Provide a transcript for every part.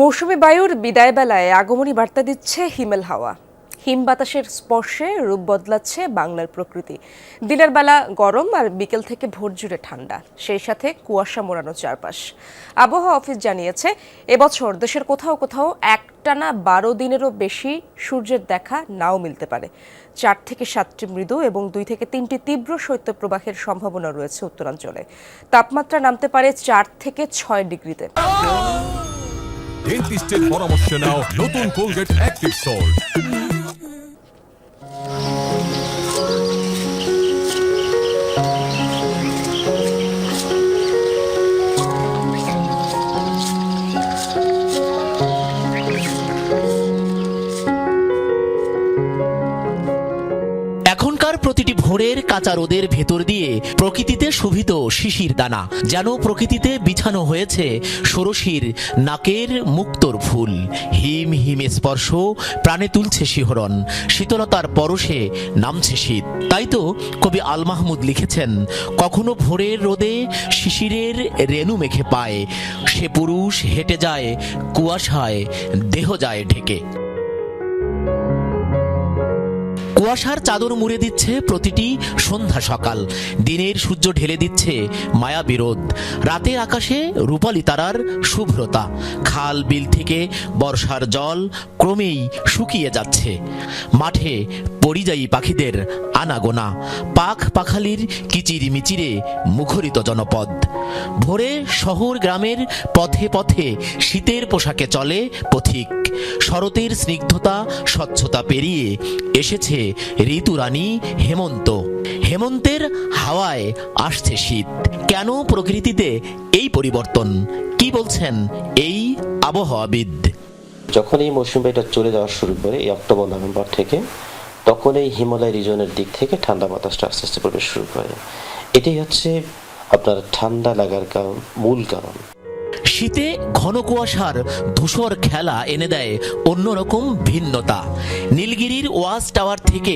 মৌসুমী বায়ুর বিদায় বেলায় আগমনী বার্তা দিচ্ছে হিমেল হাওয়া। হিম বাতাসের স্পর্শে রূপ বদলাচ্ছে বাংলার প্রকৃতি। দিনের বেলা গরম আর বিকেল থেকে ভোর জুড়ে ঠান্ডা। সেই সাথে কুয়াশা মোড়ানো চারপাশ। আবহাওয়া অফিস জানিয়েছে, এবছর দেশের কোথাও কোথাও একটানা বারো দিনেরও বেশি সূর্যের দেখা নাও মিলতে পারে। চার থেকে সাতটি মৃদু এবং দুই থেকে তিনটি তীব্র শৈত্যপ্রবাহের সম্ভাবনা রয়েছে উত্তরাঞ্চলে। তাপমাত্রা নামতে পারে চার থেকে ছয় ডিগ্রিতে। ডেন্টিস্টের পরামর্শ নাও নতুন কোলগেট অ্যাক্টিভ সল্ট এখনকার প্রতিটি ভোরের কাঁচা রোদের ভেতর দিয়ে প্রকৃতিতে শোভিত শিশির দানা, যেন প্রকৃতিতে বিছানো হয়েছে ষোড়শীর নাকের মুক্তোর ফুল। হিম হিমে স্পর্শ, প্রাণে তুলছে শিহরণ, শীতলতার পরশে নামছে শীত। তাই তো কবি আল মাহমুদ লিখেছেন, কখনো ভোরের রোদে শিশিরের রেণু মেখে পায়, সে পুরুষ হেঁটে যায়, কুয়াশায় দেহ যায় ঢেকে। কুয়াশার চাদর মুড়ে দিচ্ছে প্রতিটি সন্ধ্যা সকাল। দিনের সূর্য ঢেলে দিচ্ছে মায়া বিরোধ। রাতের আকাশে রূপালী তারার শুভ্রতা। খাল বিল থেকে বর্ষার জল ক্রমেই শুকিয়ে যাচ্ছে। মাঠে পরিযায়ী পাখিদের আনাগোনা। পাখ পাখালির কিচির মিচিরে মুখরিত জনপদ। ভোরে শহর গ্রামের পথে পথে শীতের পোশাকে চলে পথিক। শরতের স্নিগ্ধতা, স্বচ্ছতা পেরিয়ে এসেছে ঋতুরানী হেমন্ত। হেমন্তের হাওয়ায় আসছে শীত। কেন প্রকৃতিতে এই পরিবর্তন? কি বলছেন এই আবহাওয়াবিদ? যখন এই মৌসুমি বায়ুটা চলে যাওয়া শুরু করে এই অক্টোবর, নভেম্বর থেকে এই হিমালয় রিজনের দিক থেকে ঠান্ডা বাতাসটা আস্তে আস্তে প্রবেশ শুরু করে। এটাই হচ্ছে আপনার ঠান্ডা লাগার কারণ, মূল কারণ। শীতে ঘন কুয়াশার ধূসর খেলা এনে দেয় অন্যরকম ভিন্নতা। নীলগিরির ওয়াচ টাওয়ার থেকে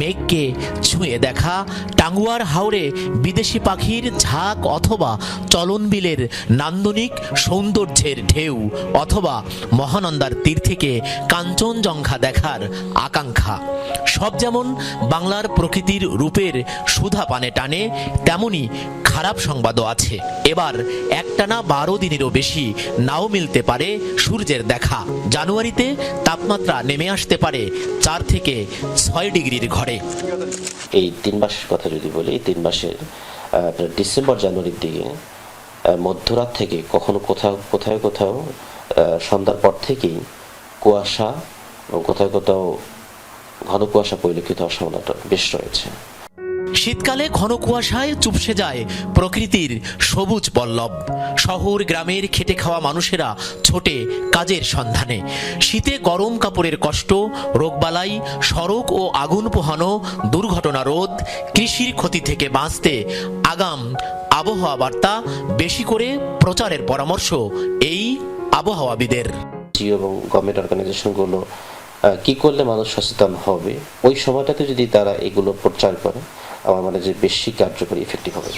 মেঘকে ছুঁয়ে দেখা, টাঙ্গুয়ার হাওড়ে বিদেশি পাখির ঝাঁক অথবা চলনবিলের নান্দনিক সৌন্দর্যের ঢেউ অথবা মহানন্দার তীর থেকে কাঞ্চনজঙ্ঘা দেখার আকাঙ্ক্ষা। সব যেমন বাংলার প্রকৃতির রূপের সুধা পানে টানে, তেমনি খারাপ সংবাদও আছে। এবার একটানা বারো দিনেরও বেশি নাও মিলতে পারে সূর্যের দেখা। জানুয়ারিতে তাপমাত্রা নেমে আসতে পারে চার থেকে ছয় ডিগ্রির ঘরে। এই তিন মাসের কথা যদি বলি, তিন মাসের ডিসেম্বর জানুয়ারির দিকে মধ্যরাত থেকে কখনো কোথাও কোথাও কোথাও সন্ধ্যার পর থেকেই কুয়াশা এবং কোথাও কোথাও ঘন কুয়াশা পরিলক্ষিত হওয়ার সম্ভাবনাটা বেশ রয়েছে। শীতকালে ঘন কুয়াশায় চুপসে যায় প্রকৃতির সবুজ পল্লব শহর, গ্রামের খেটে খাওয়া মানুষেরা ছোটে কাজের সন্ধানে। শীতে গরম কাপড়ের কষ্ট, রোগবালাই, সড়ক ও আগুন পোহানো, দুর্ঘটনা রোধ, কৃষির ক্ষতি থেকে বাঁচতে আগাম আবহাওয়া বার্তা বেশি করে প্রচারের পরামর্শ এই আবহাওয়াবিদের। এবং গভর্নমেন্ট অর্গানাইজেশনগুলো কি করলে মানুষ সচেতন হবে? ওই সময়টাতে যদি তারা এগুলো প্রচার করে আমার মানে যে বেশি কার্যকরী ইফেক্টিভ হবে।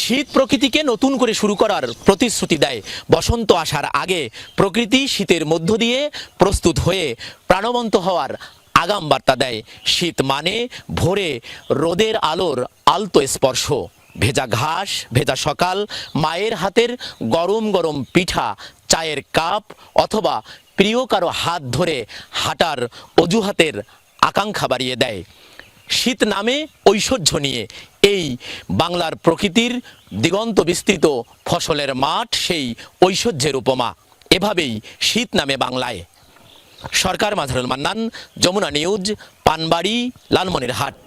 শীত প্রকৃতিকে নতুন করে শুরু করার প্রতিশ্রুতি দেয় বসন্ত আসার আগে। প্রকৃতি শীতের মধ্য দিয়ে প্রস্তুত হয়ে প্রাণবন্ত হওয়ার আগাম বার্তা দেয়। শীত মানে ভোরে রোদের আলোর আলতো স্পর্শ। ভেজা ঘাস, ভেজা সকাল, মায়ের হাতের গরম গরম পিঠা, চায়ের কাপ অথবা প্রিয় কারও হাত ধরে হাঁটার অজুহাতের আকাঙ্ক্ষা বাড়িয়ে দেয়। শীত নামে ঐশ্বর্য নিয়ে এই বাংলার প্রকৃতির দিগন্ত বিস্তৃত ফসলের মাঠ সেই ঐশ্বর্যের উপমা। এভাবেই শীত নামে বাংলায়। সরকার মাঝারুল মান্নান, যমুনা নিউজ, পানবাড়ি, লালমনিরহাট।